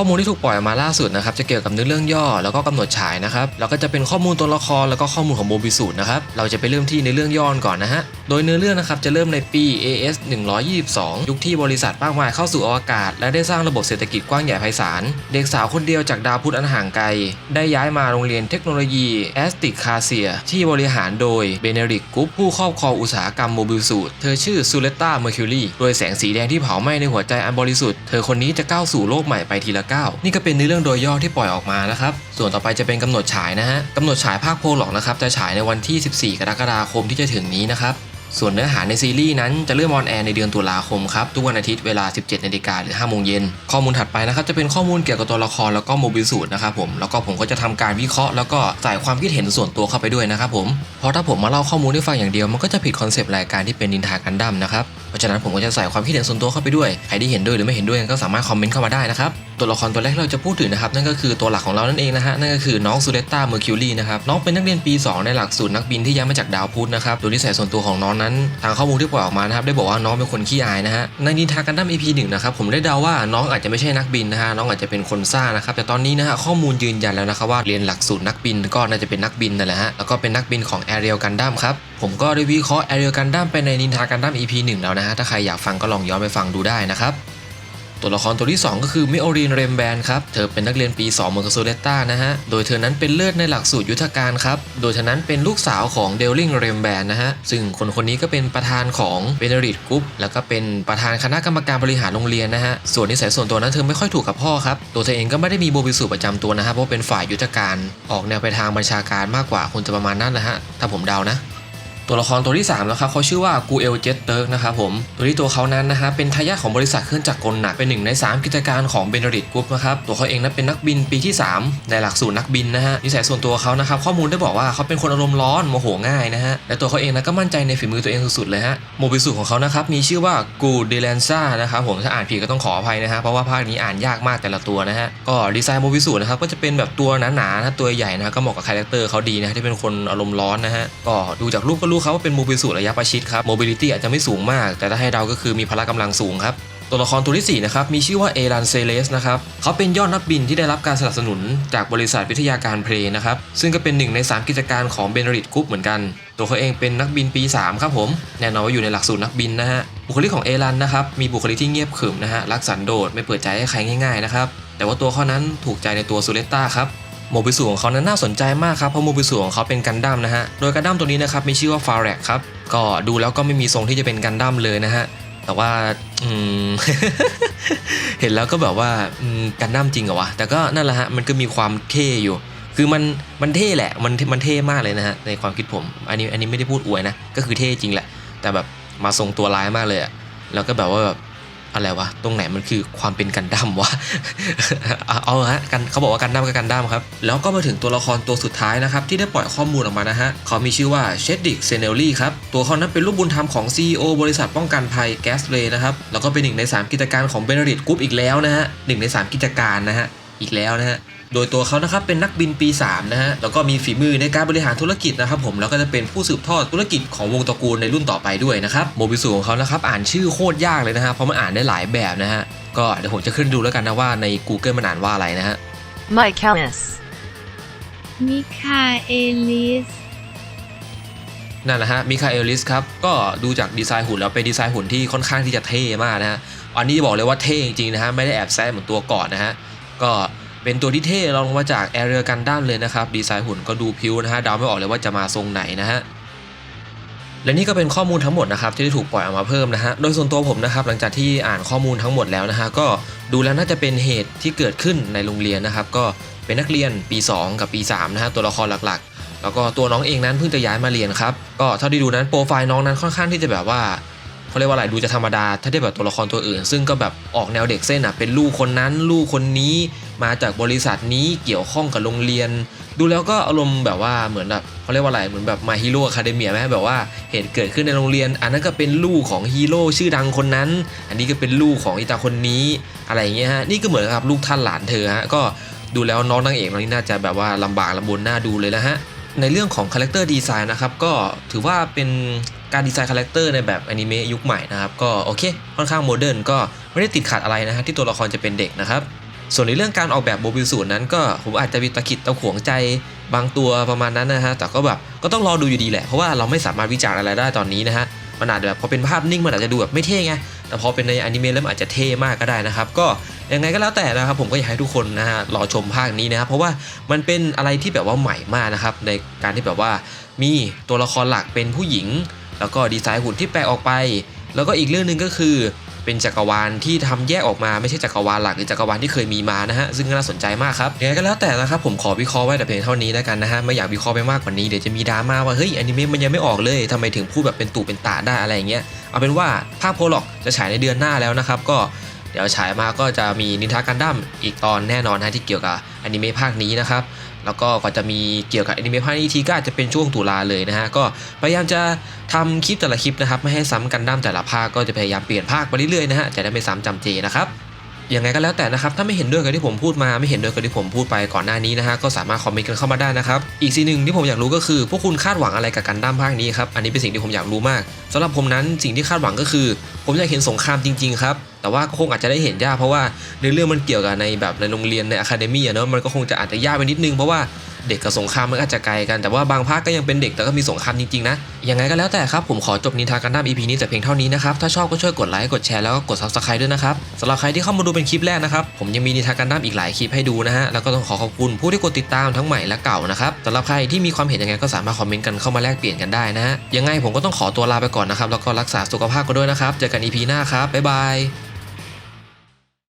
ข้อมูลที่ถูกปล่อยออกมาล่าสุดนะครับจะเกี่ยวกับเนื้อเรื่องย่อแล้วก็กำหนดฉายนะครับแล้วก็จะเป็นข้อมูลตัวละครแล้วก็ข้อมูลของโมบิสูตนะครับเราจะไปเริ่มที่ในเรื่องย่อก่อนนะฮะโดยเนื้อเรื่องนะครับจะเริ่มในปี AS 122 ยุคที่บริษัทมากมายเข้าสู่อวกาศ และได้สร้างระบบเศรษฐกิจกว้างใหญ่ไพศาล เด็กสาวคนเดียวจากดาวพุธอันห่างไกล ได้ย้ายมาโรงเรียนเทคโนโลยีแอสติกคาเซียที่บริหารโดยเบเนริกกุ๊ปผู้ครอบครองอุตสาหกรรมโมบิสูตเธอชื่อซูเลตตาเมอร์คิวรีด้วยแสงสีแดงที่เผาไหม้ในหัวใจอันบริสุทธิ์เธอคนนี้จะก้าวสู่โลกใหม่ไปทีละก้าวนี่ก็เป็นเนื้อเรื่องโดยย่อที่ปล่อยออกมานะครับ ส่วนต่อไปจะเป็นกำหนดฉายนะฮะกำหนดฉายภาคโพลอกนะครับ จะฉายในวันที่ 14 กรกฎาคมที่จะถึงนี้นะครับ ส่วนเนื้อหาในซีรีส์นั้นจะเริ่มออนแอร์ในเดือนตุลาคมครับ ทุกวันอาทิตย์เวลา 17นาฬิกาหรือ5โมงเย็น ข้อมูลถัดไปนะครับจะเป็นข้อมูลเกี่ยวกับตัวละครแล้วก็โมบิลสูตรนะครับผม แล้วก็ผมก็จะทำการวิเคราะห์แล้วก็ใส่ความคิดเห็นส่วนตัวเข้าไปด้วยนะครับผม เพราะถ้าผมมาเล่าข้อมูลให้ฟังอย่างเดียวมันก็จะผิดคอนเซปต์รายการที่เป็นนินทากันดั้มนะครับ เพราะฉะนั้นผมก็จะใส่ความคิดเห็นส่วนตัวเข้าไปด้วย ใครที่เห็นด้วยหรือไม่เห็นด้วยก็สามารถคอมเมนต์เข้ามาได้นะครับ ตัวละครตัวแรกที่เราจะพูดถึงนะครับนั่นก็คือตัวหลักของเรานั่นเองนะฮะนั่นก็คือน้องซูเลตตาเมอร์คิวรีนะครับน้องเป็นนักเรียนปี 2 ในหลักสูตรนักบินที่ย้ายมาจากดาวพุธนะครับโดยนิสัยส่วนตัวของน้องนั้นทางข้อมูลที่ปล่อยออกมานะครับได้บอกว่าน้องเป็นคนขี้อายนะฮะในนินทากันดั้ม EP หนึ่งนะครับผมได้เดาว่าน้องอาจจะไม่ใช่นักบินนะฮะน้องอาจจะเป็นคนซ่านะครับแต่ตอนนี้นะฮะข้อมูลยืนยันแล้วนะครับว่าเรียนหลักสูตรนักบินก็น่าจะเป็นนักบินนั่นแหละฮะแล้วก็เป็นนักบินของแอเรียลกันดั้มครับผมก็ได้วิเคราะห์แอเรียลกันดั้มไปในนินทากันดั้ม EP หนึ่งแล้วนะฮะถ้าใครอยากฟังก็ลองย้อนไปฟังดูได้นะครับ ตัวละครตัวที่ 2 ก็คือมิโอรีนเรมแบนครับ เธอเป็นนักเรียนปี2เมืองโซเลตตานะฮะ โดยเธอนั้นเป็นเลือดในหลักสูตรยุทธการครับ โดยเธอนั้นเป็นลูกสาวของเดลลิงเรมแบนนะฮะ ซึ่งคนคนนี้ก็เป็นประธานของเบเนริตกรุ๊ปแล้วก็เป็นประธานคณะกรรมการบริหารโรงเรียนนะฮะ ส่วนนิสัยส่วนตัวนั้นเธอไม่ค่อยถูกกับพ่อครับ ตัวเธอเองก็ไม่ได้มีโบวิสูประจำตัวนะฮะ เพราะเป็นฝ่ายยุทธการ ออกแนวไปทางบัญชาการมากกว่าคงจะประมาณนั้นนะฮะ ถ้าผมเดานะ ตัวละครตัวที่3นะครับเขาชื่อว่ากูเอลเจตเติร์กนะครับผมตัวที่ตัวเขานั้นนะฮะเป็นทายาทของบริษัทเครื่องจักรกลหนักเป็นหนึ่งใน 3 กิจการของเบนริดกรุ๊ปนะครับตัวเขาเองนั้นเป็นนักบินปีที่ 3 ในหลักสูตรนักบินนะฮะนิสัยส่วนตัวเขานะครับข้อมูลได้บอกว่าเขาเป็นคนอารมณ์ร้อนโมโหง่ายนะฮะและตัวเขาเองนะก็มั่นใจในฝีมือตัวเองสุดๆเลยฮะโมบิสูตรของเขานะครับมีชื่อว่ากูเดเลนซ่านะครับผมถ้าอ่านผิดก็ต้องขออภัยนะฮะเพราะว่าภาคนี้อ่านยากมากแต่ละตัวนะฮะก็ดีไซน์โมบิสูตรนะครับก็จะเป็นแบบตัวหนาๆนะตัวใหญ่นะก็เหมาะกับคาแรคเตอร์เขาดีนะฮะที่เป็นคนอารมณ์ร้อนนะฮะก็ดูจากรูปก็รู้ครับว่าเป็นโมบิสูตรระยะประชิดครับ mobility อาจจะไม่สูงมาก แต่ถ้าให้เดาก็คือมีพละกำลังสูงครับตัวละครตัวที่ 4 นะครับ มีชื่อว่าเอรันเซเลสนะครับ เขาเป็นยอดนักบินที่ได้รับการสนับสนุนจากบริษัทวิทยาการเพลนะครับ ซึ่งก็เป็นหนึ่งใน 3 กิจการของเบนริดกรุ๊ปเหมือนกัน ตัวเขาเองเป็นนักบินปี 3 ครับผม แน่นอนว่าอยู่ในหลักสูตรนักบินนะฮะ บุคลิกของเอรันนะครับ มีบุคลิกที่เงียบขรึมนะฮะ รักสันโดษ ไม่เปิดใจให้ใครง่ายๆนะครับ แต่ว่าตัวเขานั้นถูกใจในตัวซูเลตตาครับ โมบิสูของเขานั้นน่าสนใจมากครับเพราะโมบิสูของเขาเป็นกันดั้มนะฮะโดยกันดั้มตัวนี้นะครับมีชื่อว่าฟาร์เรกครับก็ดูแล้วก็ไม่มีทรงที่จะเป็นกันดั้มเลยนะฮะแต่ว่าอืมเห็นแล้วก็แบบว่าอืมกันดั้มจริงเหรอวะแต่ก็นั่นแหละฮะมันก็มีความเท่อยู่ คือมันมันเท่แหละมันมันเท่มากเลยนะฮะในความคิดผม อันนี้อันนี้ไม่ได้พูดอวยนะก็คือเท่จริงแหละ แต่แบบมาทรงตัวร้ายมากเลยอะแล้วก็แบบว่าแบบ อะไรวะ ตรงไหนมันคือความเป็นกันดั้มวะ เอาฮะกันเขาบอกว่ากันดั้มก็กันดั้มครับ แล้วก็มาถึงตัวละครตัวสุดท้ายนะครับ ที่ได้ปล่อยข้อมูลออกมานะฮะ เขามีชื่อว่าเชดดิกเซเนลลี่ครับ ตัวเขานั้นเป็นลูกบุญธรรมของ CEO บริษัทป้องกันภัยแก๊สเลยนะครับ แล้วก็เป็นหนึ่งใน 3 กิจการของเบนริตกรุ๊ปอีกแล้วนะฮะหนึ่งใน 3 กิจการนะฮะ อีกแล้วนะฮะ โดยตัวเขานะครับเป็นนักบินปี 3 นะฮะ แล้วก็มีฝีมือในการบริหารธุรกิจนะครับผม แล้วก็จะเป็นผู้สืบทอดธุรกิจของวงตระกูลในรุ่นต่อไปด้วยนะครับ โมบิสูของเขานะครับอ่านชื่อโคตรยากเลยนะฮะ เพราะมันอ่านได้หลายแบบนะฮะ ก็เดี๋ยวผมจะขึ้นดูแล้วกันนะว่าใน Google มันอ่านว่าอะไรนะฮะ Michaelis. มิคาเอลิสนั่นแหละฮะมิคาเอลิสครับ ก็ดูจากดีไซน์หุ่นแล้วเป็นดีไซน์หุ่นที่ค่อนข้างที่จะเท่มากนะฮะ อันนี้บอกเลยว่าเท่จริงๆนะฮะ ไม่ได้แอบแซะเหมือนตัวก่อนนะฮะ ก็ เป็นตัวที่เท่รองลงมาจากแอเรียกันดั้มเลยนะครับ ดีไซน์หุ่นก็ดูพิ้วนะฮะเดาไม่ออกเลยว่าจะมาทรงไหนนะฮะและนี่ก็เป็นข้อมูลทั้งหมดนะครับที่ได้ถูกปล่อยออกมาเพิ่มนะฮะโดยส่วนตัวผมนะครับหลังจากที่อ่านข้อมูลทั้งหมดแล้วนะฮะก็ดูแล้วน่าจะเป็นเหตุที่เกิดขึ้นในโรงเรียนนะครับก็เป็นนักเรียนปี 2 กับปี3นะฮะตัวละครหลักๆ แล้วก็ตัวน้องเองนั้นเพิ่งจะย้ายมาเรียนครับก็เท่าที่ดูนั้นโปรไฟล์น้องนั้นค่อนข้างที่จะแบบว่า เขาเรียกว่าอะไรดูจะธรรมดา ถ้าเทียบกับตัวละครตัวอื่น ซึ่งก็แบบออกแนวเด็กเส้นอะเป็นลูกคนนั้น ลูกคนนี้มาจากบริษัทนี้เกี่ยวข้องกับโรงเรียน ดูแล้วก็อารมณ์แบบว่าเหมือนแบบเขาเรียกว่าอะไรเหมือนแบบมาฮีโร่อะคาเดเมียไหมแบบว่าเหตุเกิดขึ้นในโรงเรียน อันนั้นก็เป็นลูกของฮีโร่ชื่อดังคนนั้น อันนี้ก็เป็นลูกของอีตาคนนี้อะไรอย่างเงี้ยฮะนี่ก็เหมือนกับลูกท่านหลานเธอฮะก็ดูแล้วน้องนางเอกเรานี่น่าจะแบบว่าลำบากลำบนหน้าดูเลยนะฮะ ในเรื่องของคาแรคเตอร์ดีไซน์นะครับก็ถือว่าเป็นการดีไซน์คาแรคเตอร์ในแบบอนิเมะยุคใหม่นะครับก็โอเคค่อนข้างโมเดิร์นก็ไม่ได้ติดขัดอะไรนะฮะที่ตัวละครจะเป็นเด็กนะครับส่วนในเรื่องการออกแบบโมบิลสูตรนั้นก็ผมอาจจะมีตะขิดตะขวงใจบางตัวประมาณนั้นนะฮะแต่ก็แบบก็ต้องรอดูอยู่ดีแหละเพราะว่าเราไม่สามารถวิจารณ์อะไรได้ตอนนี้นะฮะมันอาจจะแบบพอเป็นภาพนิ่งมันอาจจะดูแบบไม่เท่ไงแต่พอเป็นในอนิเมะแล้วมันอาจจะเท่มากก็ได้นะครับก็ ยังไงก็แล้วแต่นะครับผมก็อยากให้ทุกคนนะฮะรอชมภาคนี้นะครับเพราะว่ามันเป็นอะไรที่แบบว่าใหม่มากนะครับในการที่แบบว่ามีตัวละครหลักเป็นผู้หญิง แล้วก็ดีไซน์หุ่นที่แปลกออกไป แล้วก็อีกเรื่องหนึ่งก็คือ เป็นจักรวาลที่ทำแยกออกมาไม่ใช่จักรวาลหลักหรือจักรวาลที่เคยมีมานะฮะซึ่งน่าสนใจมากครับยังไงก็แล้วแต่นะครับผมขอวิเคราะห์ไว้แต่เพียงเท่านี้แล้วกันนะฮะไม่อยากวิเคราะห์ไปมากกว่านี้เดี๋ยวจะมีดราม่าว่าเฮ้ยอนิเมะมันยังไม่ออกเลยทำไมถึงพูดแบบเป็นตู่เป็นตาได้อะไรอย่างเงี้ยเอาเป็นว่าภาคโพล็อกจะฉายในเดือนหน้าแล้วนะครับก็ เดี๋ยวฉายมาก็จะมีนินทากันดั้มอีกตอนแน่นอนนะที่เกี่ยวกับอนิเมะภาคนี้นะครับแล้วก็ก่อนจะมีเกี่ยวกับอนิเมะภาคนี้ทีก็อาจจะเป็นช่วงตุลาเลยนะฮะก็พยายามจะทำคลิปแต่ละคลิปนะครับไม่ให้ซ้ำกันดั้มแต่ละภาคก็จะพยายามเปลี่ยนภาคไปเรื่อยๆนะฮะจะได้ไม่ซ้ำจำเจนะครับ ยังไงก็แล้วแต่นะครับถ้าไม่เห็นด้วยกับที่ผมพูดมาไม่เห็นด้วยกับที่ผมพูดไปก่อนหน้านี้นะฮะก็สามารถคอมเมนต์กันเข้ามาได้นะครับอีกสิ่งหนึ่งที่ผมอยากรู้ก็คือพวกคุณคาดหวังอะไรกับกันดั้มภาคนี้ครับอันนี้เป็นสิ่งที่ผมอยากรู้มากสำหรับผมนั้นสิ่งที่คาดหวังก็คือ ผมอยากเห็นสงครามจริงๆครับแต่ว่าก็คงอาจจะได้เห็นยากเพราะว่าในเรื่องมันเกี่ยวกับในแบบในโรงเรียนในอะคาเดมี่อะเนาะมันก็คงจะอาจจะยากไปนิดนึงเพราะว่า เด็กกับสงครามมันอาจจะไกลกัน แต่ว่าบางภาคก็ยังเป็นเด็กแต่ก็มีสงครามจริงๆนะ ยังไงก็แล้วแต่ครับ ผมขอจบนินทากันดั้ม EP นี้แต่เพียงเท่านี้นะครับ ถ้าชอบก็ช่วยกดไลค์กดแชร์แล้วก็กด Subscribe ด้วยนะครับสำหรับใครที่เข้ามาดูเป็นคลิปแรกนะครับผมยังมีนินทากันดั้มอีกหลายคลิปให้ดูนะฮะแล้วก็ต้องขอขอบคุณผู้ที่กดติดตามทั้งใหม่และเก่านะครับสำหรับใครที่มีความเห็นยังไงก็สามารถคอมเมนต์กันเข้ามาแลกเปลี่ยนกันได้นะฮะยังไงผมก็ต้องขอตัวลาไปก่อนนะครับแล้วก็รักษาสุขภาพกันด้วยนะครับเจอกัน EP หน้าครับบ๊ายบาย